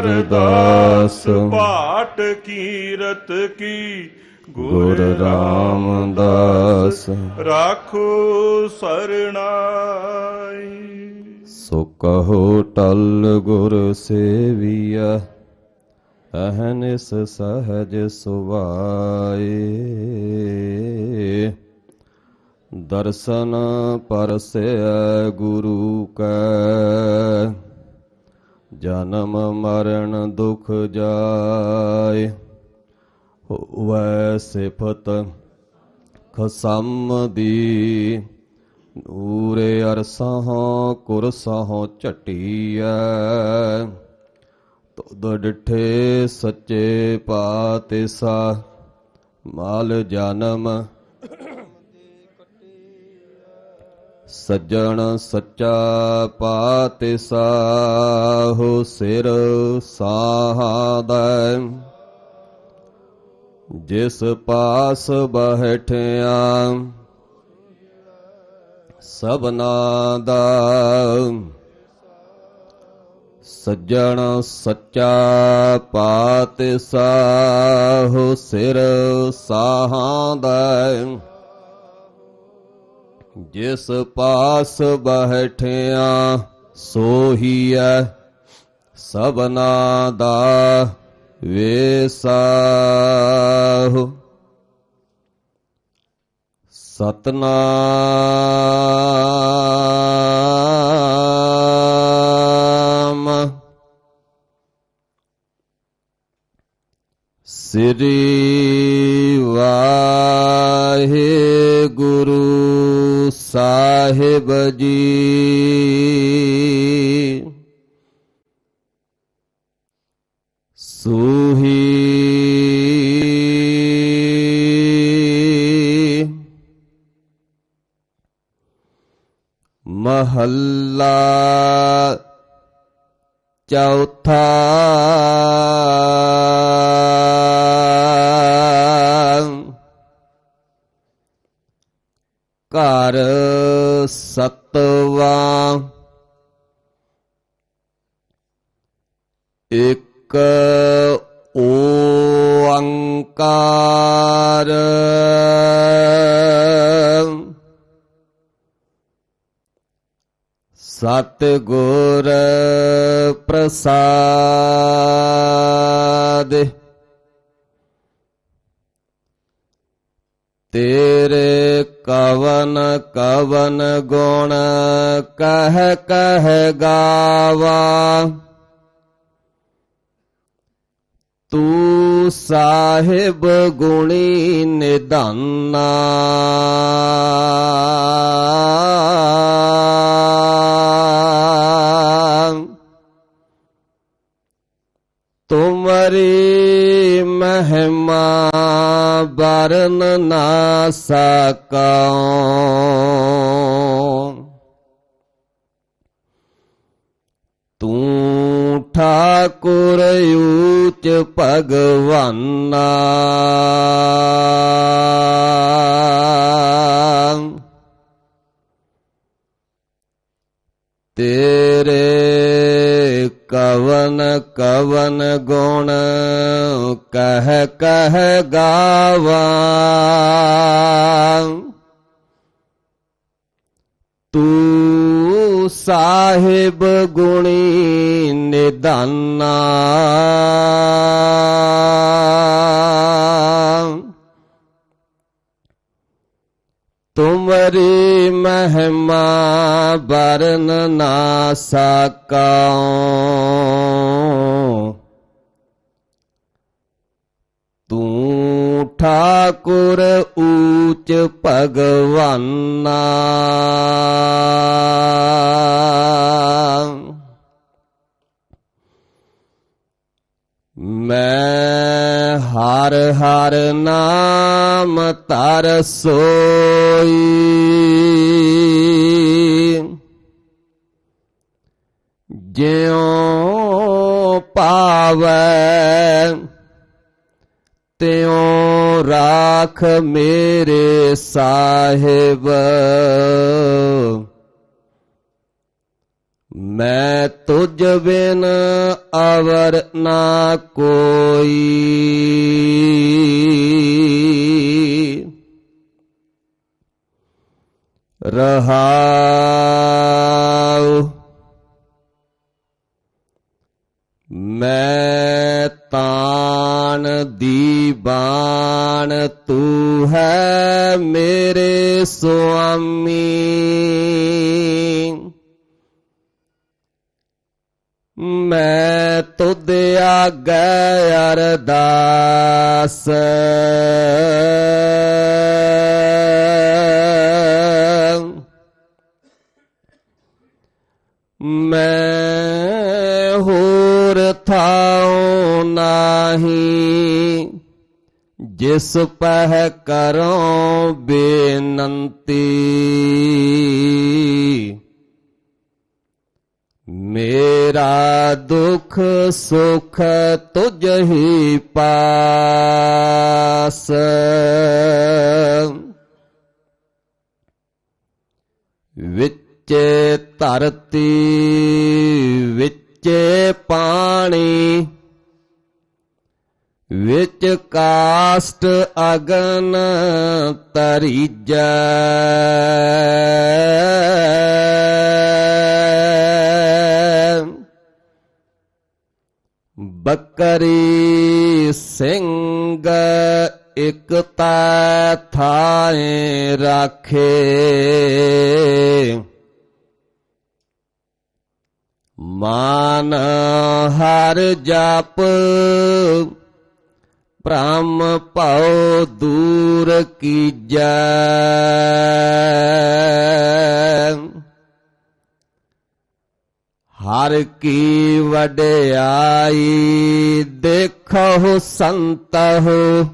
ਅਰਦਾਸ ਪਾਟ ਕੀਰਤ ਕੀ? ਗੁਰ ਰਾਮਦਾਸ। ਰਾਖੋ ਸਰਣਾਈ। ਸੋ ਕਹੋ ਟਲ ਗੁਰ ਸੇਵੀਆ ਅਹਨਿਸ ਸਹਜ ਸੁਭਾਏ। ਦਰਸ਼ਨ ਪਰਸੈ ਗੁਰੂ ਕੈ ਜਨਮ ਮਰਨ ਦੁਖ ਜਾਏ, ਹੋਵੈ ਸਿਫਤ ਖਸਮ ਦੀ ਨੂਰੇ ਅਰਸਾਹੋਂ ਕੁਰਸਾਹੋਂ ਝਟੀਐ, ਤੁਧ ਡਿਠੇ ਸੱਚੇ ਪਾਤਿਸਾ, ਮਾਲ ਜਨਮ ਸੱਜਣ ਸੱਚਾ ਪਾਤਿਸਾ ਹੋ ਸਿਰ ਸਾਹਾਦੈ ਜਿਸ ਪਾਸ ਬਹਿਠਿਆ ਸਭਨਾ ਦਾ ਸੱਜਣ ਸੱਚਾ ਪਾਤਿ ਸਾਹੁ ਸਿਰ ਸਾਹਾਂਦਾ ਜਿਸ ਪਾਸ ਬਹਿਠਿਆ ਸੋਹੀਐ ਸਭਨਾ ਦਾ ਵੇਸਾਹੁ। ਸਤਨਾਮ। ਸ੍ਰੀ ਵਾਹਿਗੁਰੂ ਸਾਹਿਬ ਜੀ ਸੂਹੀ। ਮਹੱਲਾ ਚੌਥਾ। ਇਕ ਓੰਕਾਰ। ਸਤ ਗੁਰ ਪ੍ਰਸਾਦ। ਤੇਰੇ ਕਵਨ ਕਵਨ ਗੁਣ ਕਹਿ ਕਹਿ ਗਾਵਾ। ਤੂੰ ਸਾਹਿਬ ਗੁਣੀ ਨਿਧਾਨਾ। ਤੁਮਰੀ ਮਹਿਮਾ ਬਰਨ ਨਾ ਸਕਾਂ ਤੂੰ ਠਾਕੁਰ ਊਚ ਤੇਰੇ ਕਵਨ ਕਵਨ ਗੁਣ ਕਹਿ ਕਹ ਗਾਵਾਂ। ਤੂੰ ਸਾਹਿਬ ਗੁਣੀ ਨਿਧਾਨਾ ਤੁਮਰੀ ਮਹਿਮਾ ਬਰਨ ਨਾ ਸਕਾਂ ਤੂੰ ਠਾਕੁਰ ਊਚ ਭਗਵਾਨਾ। ਮੈਂ ਹਰ ਹਰ ਨਾਮ ਤਰ ਸੋਈ ਜਿਉ ਪਾਵੈ ਤਿਉ ਰਾਖ ਮੇਰੇ ਸਾਹਿਬ। ਮੈਂ ਤੁਝ ਬਿਨ ਅਵਰ ਨਾ ਕੋਈ। ਰਹਾਉ ਮੇਰੇ ਸੁਆਮੀ ਮੈਂ ਤੁਧ ਆਗੈ ਅਰਦਾਸ ਮੈਂ ਹੋਰ ਥਾਉ ਨਾਹੀ ਜਿਸ ਪਹਿ ਕਰੋ ਬੇਨੰਤੀ। ਮੇਰਾ ਦੁਖ ਸੁਖ ਤੁਝ ਹੀ ਪਾਸ। ਵਿੱਚ ਧਰਤੀ ਵਿੱਚ ਕਾਸਟ ਅਗਨ ਤਰੀਜੈ ਬੱਕਰੀ ਸਿੰਘ ਇਕ ਤੈ ਥਾਏ ਰਾਖੇ। ਮਾਨ ਹਰ ਜਪ ਭ੍ਰਮ ਭਉ ਦੂਰ ਕੀਜੈ। ਹਰ ਕੀ ਵਡਿਆਈ ਦੇਖੋ ਸੰਤਹੁ।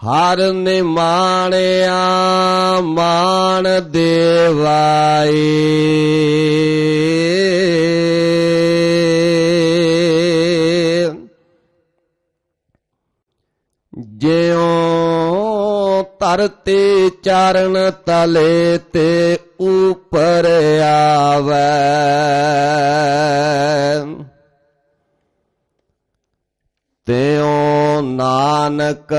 ਹਰ ਨਿਮਾਣਿਆ ਮਾਨ ਦੇਵਾਏ ਜਿਉ ਧਰਤੀ ਚਰਨ ਤਲੇ ਤੇ ਉਪਰ ਆਵੈ। ਤਿਉ ਨਾਨਕ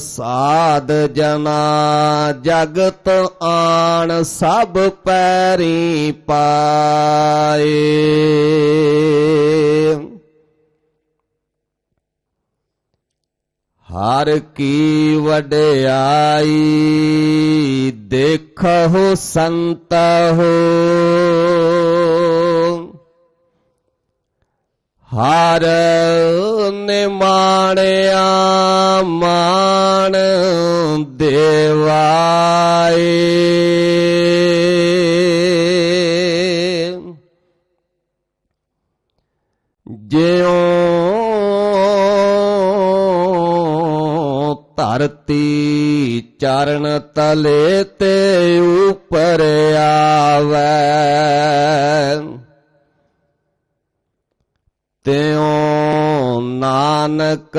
ਸਾਧ ਜਨਾ ਜਗਤ ਆਣ ਸਭ ਪੈਰੀ ਪਾਏ। ਹਰ ਕੀ ਵਡਿਆਈ ਦੇਖੋ ਸੰਤ ਸੰਤਹੁ। ਹਰ ਨਿਮਾਣਿਆ ਮਾਣ ਦੇਵਾਏ। ਜਿਉ ਧਰਤੀ ਚਰਨ ਤਲੇ ਤੇ ਉਪਰ ਆਵੈ। ਤਿਉ ਨਾਨਕ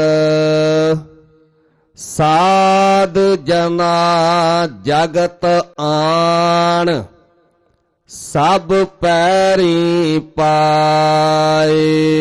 ਸਾਧ ਜਨਾ ਜਗਤ ਆਣ, ਸਭ ਪੈਰੀ ਪਾਏ।